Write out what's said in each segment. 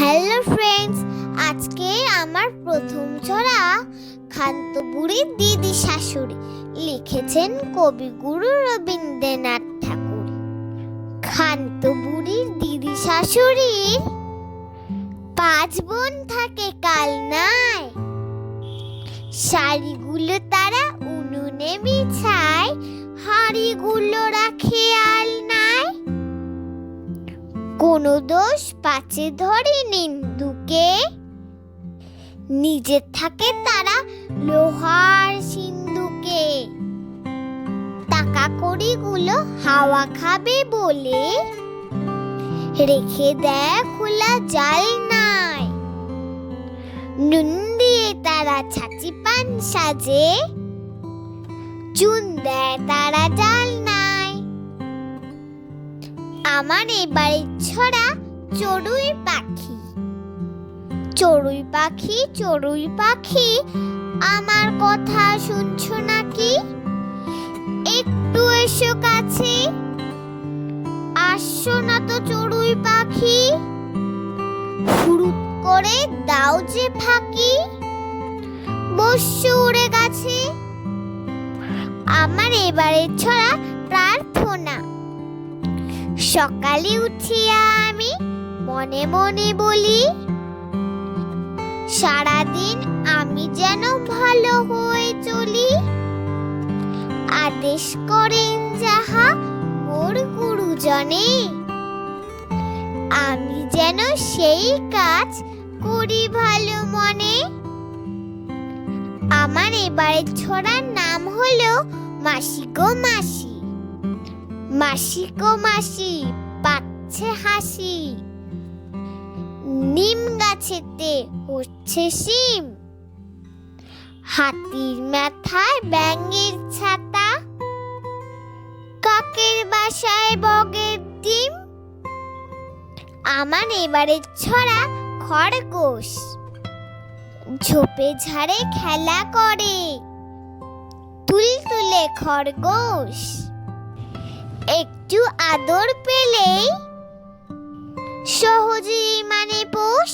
Hello friends আজকে আমার প্রথম ছড়া খান্ত বুড়ির দিদি শাশুড়ি লিখেছেন কবিগুরু রবীন্দ্রনাথ ঠাকুর। খান্ত বুড়ির দিদি শাশুড়ির পাঁচ বোন থাকে কাল নাই। শাড়িগুলো তারা উনুনে বিছায় হাড়িগুলো রাখে আল কোনো দোষ পাচে ধরে নিন্দুকে নিজে থাকে তারা লোহার সিন্ধুকে। টাকা কড়িগুলো হাওয়া খাবে বলে। রেখে দেয় খোলা জাল নাই। নুন দিয়ে তারা ছাচি পান সাজে। চুন দেয় তারা জাল আমার এবারে ছড়া চড়ুই পাখি। চড়ুই পাখি চড়ুই পাখি, আমার কথা শুনছো নাকি? একটু এসো কাছে। আসছো না তো চড়ুই পাখি? ফুরুত করে দাও যে ফাঁকি। বসছো উড়ে গেছে। আমার এবারে ছড়া প্রার্থনা। সকালে উঠিয়া আমি, মনে মনে বলি, সারাদিন আমি যেন ভালো হয়ে চলি। আদেশ করেন যাহা মোর গুরুজনে, আমি যেন সেই কাজ করি ভালো মনে। আমার এবারে ছড়ার নাম হলো মাসি গো মাসি। মাসি গো মাসি, পাচ্ছে হাসি। নিম গাছেতে হচ্ছে শিম। হাতির মাথায় ব্যাঙের ছাতা। কাকের বাসায় বগের ডিম। আমার এবারে ছড়া খরগোশ। ঝোপে ঝাড়ে খেলা করে। তুল তুলে খরগোশ। একটু আদর পেলেই সহজেই মানে পোষ।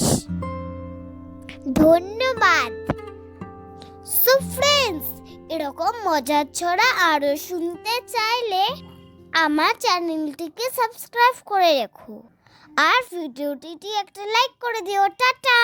ধন্যবাদ। সো ফ্রেন্ডস এরকম মজার ছড়া আরও শুনতে চাইলে আমার চ্যানেলটিকে সাবস্ক্রাইব করে রেখো। আর ভিডিওটিটি একটা লাইক করে দিও। টাটা!